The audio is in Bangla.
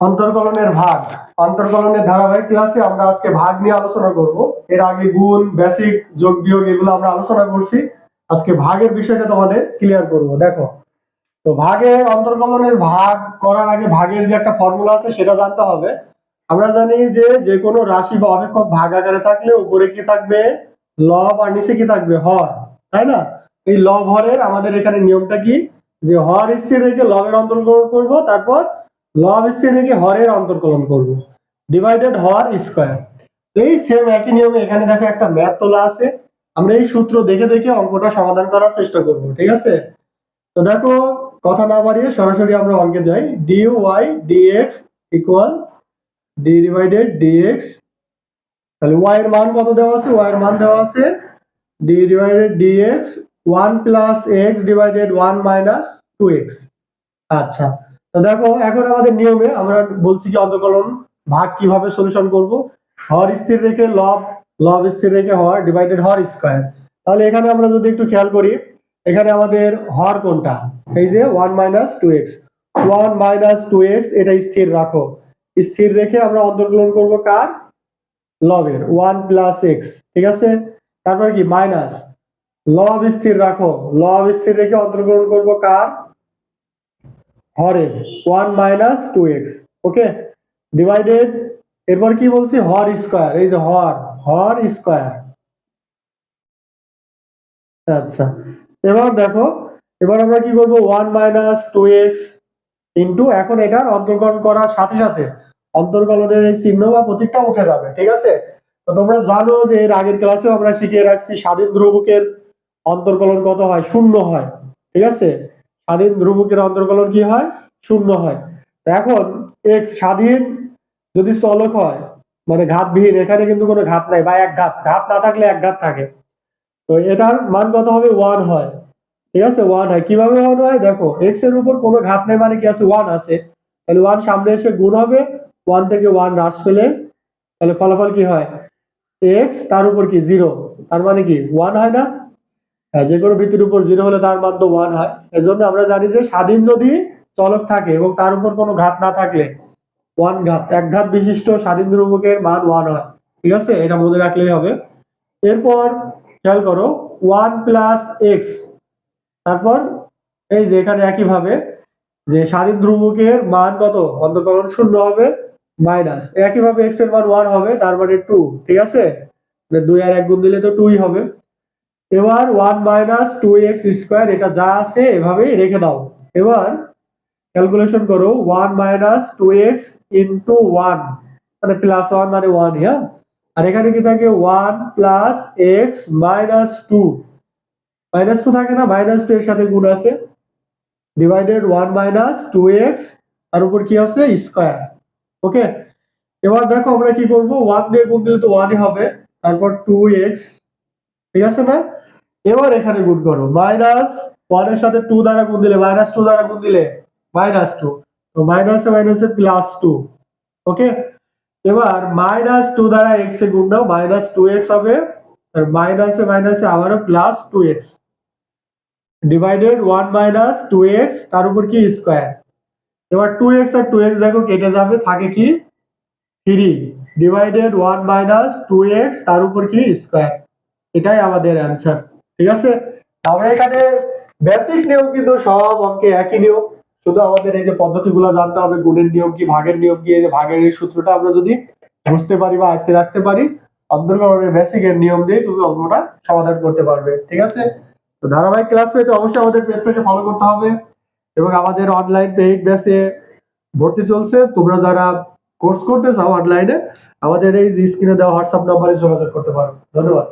অন্তর্কলনের ভাগ। অন্তর্কলনের ধারাবাহিক ক্লাসে আমরা আজকে ভাগ নিয়ে আলোচনা করব। এর আগে গুণ বেসিক যোগ, বিয়োগ এগুলো আমরা আলোচনা করছি। আজকে ভাগের বিষয়টা তোমাদের ক্লিয়ার করব, দেখো। তো ভাগের অন্তর্কলনের ভাগ করার আগে ভাগের যে একটা ফর্মুলা আছে সেটা জানতে হবে। আমরা জানি যে যে কোনো রাশি বা অপেক্ষক ভাগ আকারে থাকলে উপরে কি থাকবে? লব আর নিচে কি থাকবে? হর, তাই না? এই লব হরের আমাদের এখানে নিয়মটা কি? যে হর স্থির রেখে লবের অন্তর্কলন করব, তারপর লব স্থির রেখে হরের অন্তর্কলন করব। ডিভাইডেড হর স্কয়ার এই সেম একই নিয়মে এখানে দেখো একটা ম্যাথ তোলা আছে। আমরা এই সূত্র দেখে দেখে অঙ্কটা সমাধান করার চেষ্টা করব, ঠিক আছে? তো দেখো, কথা না বাড়িয়ে সরাসরি আমরা অঙ্কে যাই। D y d x equal d divided d x তাহলে ওয়াই এর মান কত দেওয়া আছে? ওয়াই এর মান দেওয়া আছে d divided d x one plus x divided one minus two x আচ্ছা। তো দেখো, এখন আমাদের নিয়মে আমরা বলছি যে অন্তকলন ভাগ কীভাবে সলিউশন করব? হর স্থির রেখে লব লব স্থির রেখে হর ডিভাইডেড হর স্কয়ার তাহলে এখানে আমরা যদি একটু খেয়াল করি, এখানে আমাদের হর কোনটা? এই যে one minus two x one minus two x এটা স্থির রাখো। স্থির রেখে আমরা অন্তর্কলন করব কার? লবের। ওয়ান প্লাস এক্স ঠিক আছে? তারপর কি? মাইনাস লব স্থির রাখো। লব স্থির রেখে অন্তর্কলন করব কার? হরের one minus two x okay divided এরপর কি বলছি? হর স্কয়ার এই যে হর হর স্কয়ার আচ্ছা এবার দেখো, এবার আমরা কি করব? One minus two x into এখন এটার অন্তর্কলন করার সাথে সাথে অন্তর্কলনের এই চিহ্ন বা প্রতীকটা উঠে যাবে, ঠিক আছে? তো তোমরা জানো যে এর আগের ক্লাসেও আমরা শিখিয়ে রাখছি স্বাধীন ধ্রুবকের অন্তর্কলন কত হয়? শূন্য হয়, ঠিক আছে? স্বাধীন ধ্রুবকের অন্তর্কলন কি হয়? শূন্য হয়। এখন এক্স স্বাধীন যদি চলক হয় মানে ঘাতবিহীন, এখানে কিন্তু কোনো ঘাত নাই বা এক ঘাত ঘাত না থাকলে এক ঘাত থাকে। তো এটার মান কত হবে? ওয়ান হয়। ঠিক আছে? ওয়ান হয়। কীভাবে ওয়ান হয়? দেখো এক্সের উপর কোনো ঘাত নেই মানে কি আছে? ওয়ান আছে। তাহলে ওয়ান সামনে এসে গুণ হবে। ওয়ান থেকে ওয়ান হ্রাস পেলে তাহলে ফলাফল কি হয়? এক্স তার উপর কি? জিরো তার মানে কি? ওয়ান হয় না? যে কোনো বৃত্তির উপর জিরো হলে তার মান তো ওয়ান হয়। এজন্য আমরা জানি যে স্বাধীন যদি চলক থাকে এবং তার উপর কোনো ঘাত না থাকলে, ওয়ান ঘাত, এক ঘাত বিশিষ্ট স্বাধীন ধ্রুবকের মান ওয়ান হয়। ঠিক আছে? এটা মনে রাখলেই হবে। এরপর খেয়াল করো, ওয়ান প্লাস এক্স। তারপর এই যে এখানে একইভাবে যে স্বাধীন ধ্রুবকের মান কত? অন্তকলন শূন্য হবে, মাইনাস। একইভাবে এক্সের মান ওয়ান হবে, তার মানে টু। ঠিক আছে? দুই আর এক গুণ দিলে তো টুই হবে। এবার one minus two x square এটা যা আছে এভাবেই রেখে দাও। এবার ক্যালকুলেশন করো one minus two x into one মানে প্লাস ওয়ান মানে ওয়ান হ্যাঁ আর এখানে কি থাকে? One plus x minus two minus two থাকে না? মাইনাস টু এর সাথে গুণ আছে। Divided one minus two x তার উপর কি আছে? স্কোয়ার ওকে এবার দেখো আমরা কি করব? ওয়ান দিয়ে গুণ দিলে তো ওয়ানই হবে। তারপর টু এক্স ঠিক আছে না? এবার এখানে গুণ করো। মাইনাস ওয়ানের সাথে টু দ্বারা গুণ দিলে মাইনাস টু দ্বারা গুণ দিলে মাইনাস টু তো মাইনাসে মাইনাসে প্লাস টু ওকে এবার মাইনাস টু দ্বারা এক্স এ গুণ দাও। মাইনাস টু এক্স হবে, আর মাইনাসে মাইনাসে আবারও plus two x divided one minus two x তার উপর কি স্কোয়ার এবার টু এক্স আর টু এক্স দেখো কেটে যাবে, থাকে কি? Three divided one minus two x তার উপর কি স্কোয়ার এটাই আমাদের অ্যান্সার ঠিক আছে? আমরা এখানে বেসিক নিয়ম কিন্তু সব অঙ্কে একই নিয়ম। শুধু আমাদের এই যে পদ্ধতিগুলো জানতে হবে, গুণের নিয়ম কি, ভাগের নিয়ম কি, এই যে ভাগের এই সূত্রটা আমরা যদি বুঝতে পারি বা আয়ত্তে রাখতে পারি অন্তর্গণের বেসিক এর নিয়ম দিয়ে তুমি অঙ্কটা সমাধান করতে পারবে, ঠিক আছে? তো ধারাবাহিক ক্লাস পেতে অবশ্যই আমাদের পেজটাকে ফলো করতে হবে এবং আমাদের অনলাইন পেইড বেসে ভর্তি চলছে। তোমরা যারা কোর্স করতে চাও অনলাইনে আমাদের এই স্ক্রিনে দেওয়া হোয়াটসঅ্যাপ নাম্বারে যোগাযোগ করতে পারো। ধন্যবাদ।